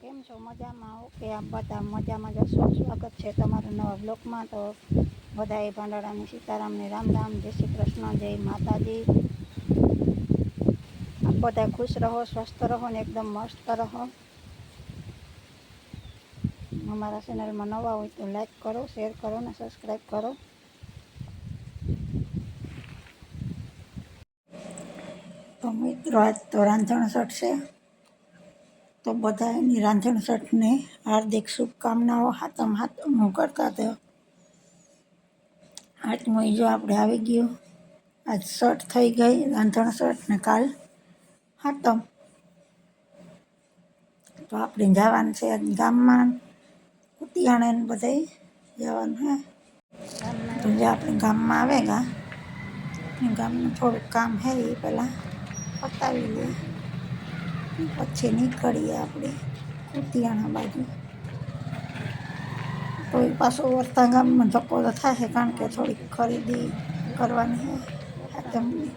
કેમ છો? મજામાં ઓકે આપ બધા મજામાં જશો સ્વાગત છે તમારા નવા બ્લોગમાં. તો બધાએ ભાંડારાની સીતારામને રામ રામ, જય શ્રી કૃષ્ણ, જય માતાજી. આપ બધા ખુશ રહો, સ્વસ્થ રહો ને એકદમ મસ્ત રહો. અમારા ચેનલમાં નવા હોય તો લાઈક કરો, શેર કરો ને સબસ્ક્રાઈબ કરો. તો મિત્રો, આજ તો રાંધણ સટ છે. તો બધા એની રાંધણ સટને હાર્દિક શુભકામનાઓ હાથમ હાથમું કરતા હતા હાથમાં જો આપણે આવી ગયું આજ સટ થઈ ગઈ રાંધણ સટ ને કાલ હાથમ તો આપણે જવાનું છે આજ ગામમાં કુતિયાણે ને બધે જવાનું હે તો જે આપણે ગામમાં આવે ગા ગામનું થોડુંક કામ હે એ પહેલાં પતાવી લઈએ પછી નીકળીએ આપણે કુતિયાણા બાજુ તો એ પાછો વર્તા ગામમાં ધક્કો તો થાય કારણ કે થોડીક ખરીદી કરવાની હોય આતમની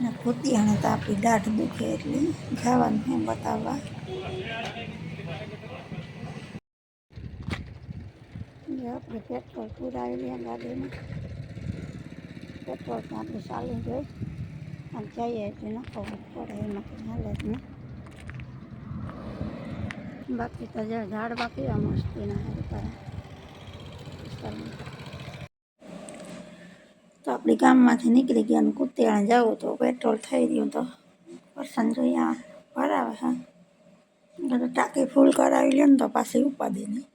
ને કુતિયાણે તો આપણી દાઢ દુખે એટલે જવાનું એમ બતાવવા જે આપણે પેટ્રોલ પુરાવી લઈએ ગાડીમાં પેટ્રોલ તો આપણે ચાલી જોઈ અને જઈએ એટલે ન ખબર પડે એમાં કંઈ હાલે જ નહીં બાકી તો જે ઝાડ બાકી આ મસ્તીના હારી પર તો આપણે ગામમાંથી નીકળી ગયા અને કુતિયાણા જવું તો પેટ્રોલ થઈ રહ્યું તો પર્સન જોઈએ આ ભરાવે હા એટલે ટાંકી ફૂલ કરાવી લે ને તો પાછી ઉપાદી નહીં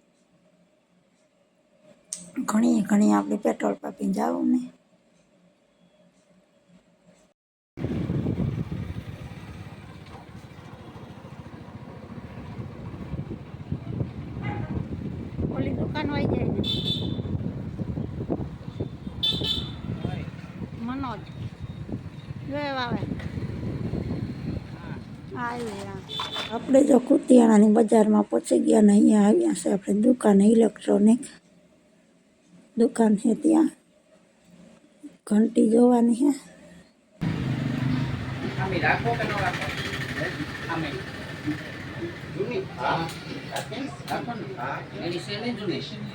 ઘણી ઘણી આપણે પેટ્રોલ પાપીને જવું નહીં આપણે જો કુતિયાણાની બજારમાં પહોંચી ગયા ને અહીંયા આવ્યા છે. આપણે દુકાન ઇલેક્ટ્રોનિક દુકાન છે ત્યાં. ઘંટી જોવાની છે.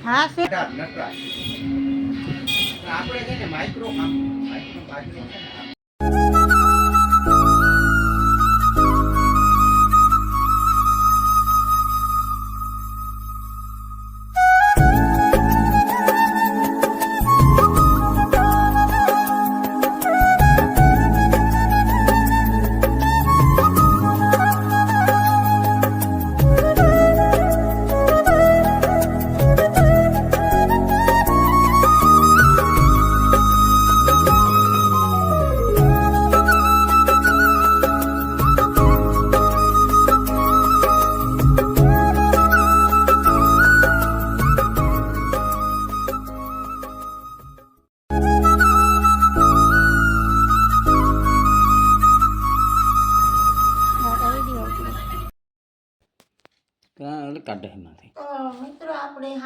હા? આપણે છે ને માઇક્રો માઇક્રો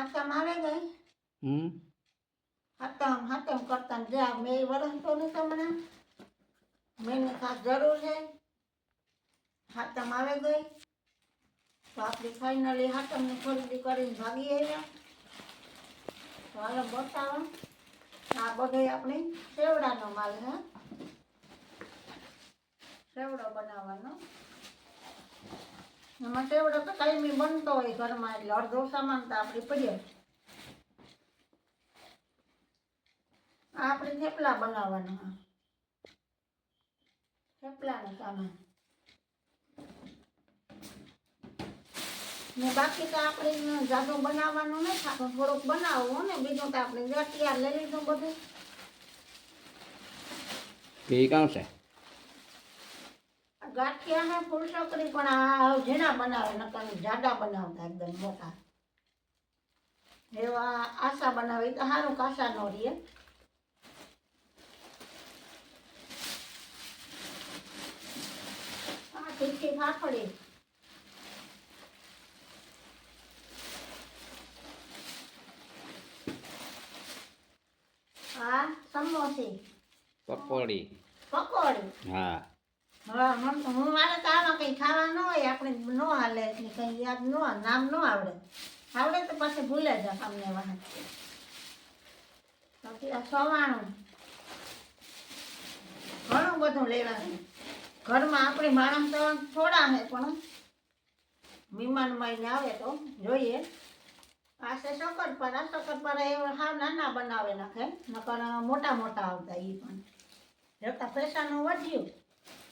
હાથમ આવે ગઈ હમ. હાથમ હાથમ કરતા જા મેં વરસતો તો નહીં તમને મેને ખાસ જરૂર છે. હાથમ આવે ગઈ. તો આપણે ફાઇનલી હાથમની ખરીદી કરીને ભાગી આવ્યા. તો હાલો બતાવો. આ બધે આપણે સેવડાનો માલ હે સેવડો બનાવવાનો. એમાં સેવડો તો કાયમી બનતો હોય ઘરમાં એટલે અડધો સામાન તો આપણે પડ્યો આપણે થેપલા બનાવવાના. થેપલાનો સામાન. ને બાકી તો આપણે જાદુ બનાવવાનું નહીં થાતું થોડુંક બનાવવું ને બીજું તો આપણે તૈયાર લઈ લીધું બધું. કે એ કામ છે આ ફૂલ સકરી પણ આ ઝીણા બનાવે નકર જાડા બનાવતા એકદમ મોટા. એવા આશા બનાવે તો સારું કાસા નો રીએ તીખી ફાફડી. હા સમોસી. પકોડી. પકોડી? હા. હા મારે તો આમાં કંઈ ખાવા ન હોય, આપણે ન હાલે, એટલે કંઈ યાદ ન નામ ન આવડે. આવડે તો પાછી ભૂલે જ અમને વાહન પછી આ સવાણું. ઘણું બધું લેવાનું. ઘરમાં આપણી માણસ તો થોડા છે પણ મહેમાન મહિને આવે તો જોઈએ. પાસે શક્કરપારા. શક્કરપારા એ હાવ નાના બનાવે નાખે નકર મોટા મોટા આવતા એ પણ. જતા પૈસાનું વધ્યું.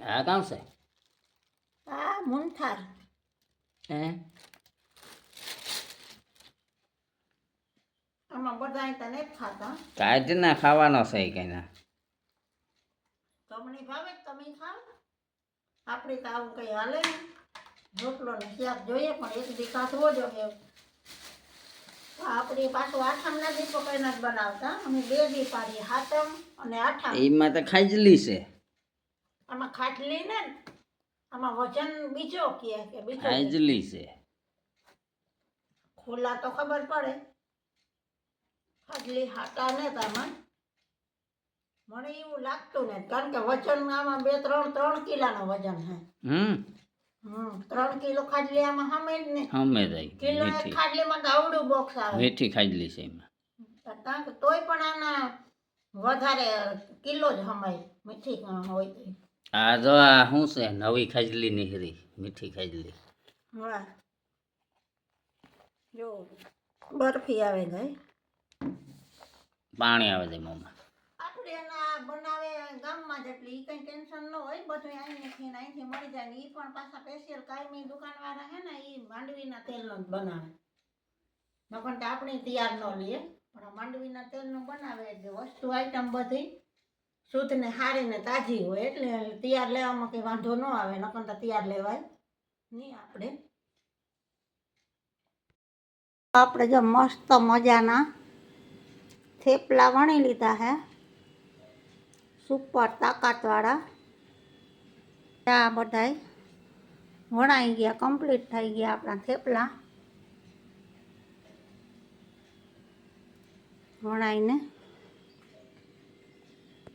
આ કામ છે? આ મુનથાર હે? આમાં બધા તને ખાતા. કાઢના ખાવાનો છે કે ના તમને ભાવે તમે ખાવ? આપણે તો આવું કંઈ હાલે રોટલો ને શાક જોઈએ પણ એક દી કાઢવો જોઈએ આપણે પાછું આઠમના દી પકડીને જ બનાવતા. અમે બે દી પાડીએ હાથમ અને આઠમ. એમાં તો ખાજલી છે. આમાં ખાટલી ને આમાં વજન બીજો કે કે બીજો હાજલી છે. ખોલા તો ખબર પડે. ખાટલી હાટા ને આમાં. મને એવું લાગતું ને કારણ કે વજન આમાં બે ત્રણ ત્રણ કિલાનો વજન હે. હમ. ત્રણ કિલો ખાટલી આમાં હમે જ ને. હમે થઈ કિલો ખાટલીમાં તો આવડું બોક્સ આવે. મીઠી ખાજલી છે એમાં. કારણ કે તોય પણ આના વધારે કિલો જ હમાય. મીઠી હોય તો. આ જો આ શું છે? નવી ખાજલી નીકળી મીઠી ખાજલી. વાહ. જો બરફી આવે ગઈ પાણી આવે છે મોમાં. આપણે એના બનાવે ગામમાં જેટલી એ કંઈ ટેન્શન ન હોય બધું અહીંથી ને અહીંથી મળી જાય ને ઈ પણ પાછા સ્પેશિયલ કાયમી દુકાનવાળા હે ને એ માંડવીના તેલનો જ બનાવે. નકર તો આપણે તૈયાર ન લઈએ પણ માંડવીના તેલનું બનાવે એટલે વસ્તુ આઈટમ બધી શુદ્ધ ને સારી ને તાજી હોય એટલે તૈયાર લેવામાં કંઈ વાંધો ન આવે નકર તો તૈયાર લેવાય નહીં આપણે આપણે જો મસ્ત મજાના થેપલા વણી લીધા હે સુપર તાકાતવાળા આ બધાય વણાઈ ગયા કમ્પ્લીટ થઈ ગયા આપણા થેપલા વણાઈને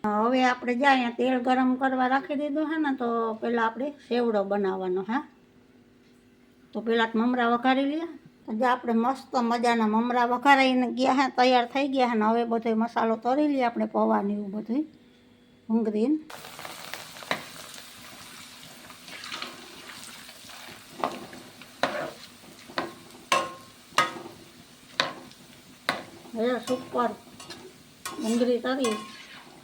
હવે આપણે જાય તેલ ગરમ કરવા રાખી દીધું હે ને તો પહેલાં આપણે સેવડો બનાવવાનો હે તો પહેલાં મમરા વઘારી લઈએ તો જે આપણે મસ્ત મજાના મમરા વઘારાઈને ગયા હે તૈયાર થઈ ગયા હે ને હવે બધો મસાલો તરી લઈએ આપણે પૌવાની એવું બધું ડુંગળી હવે સુપર ડુંગળી તરી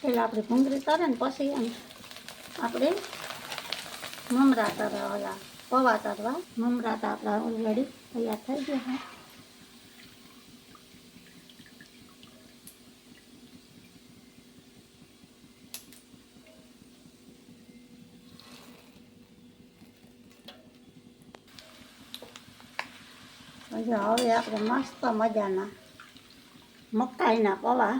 પહેલાં આપણે ભૂંગળી તારે ને પછી એમ આપણે મમરા તરવા, ઓલા પૌવા તારવા. મમરા તો આપણા ઓલરેડી તૈયાર થઈ ગયા હા હવે આપણે મસ્ત મજાના મકાઈના પૌવા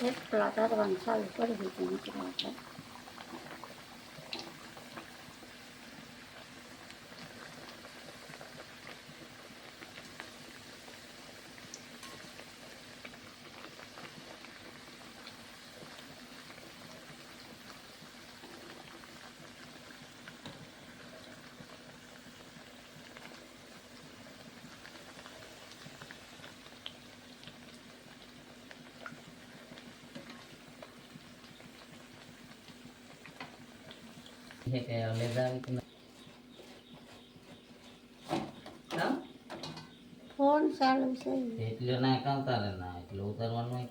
네, 테이프 라자르반 샤를 뿌리기 때문에 그러죠. છે કે લેદા ફોન ચાલુ છે એટલે ના કાંતા ના એટલે ઉતારવાનું.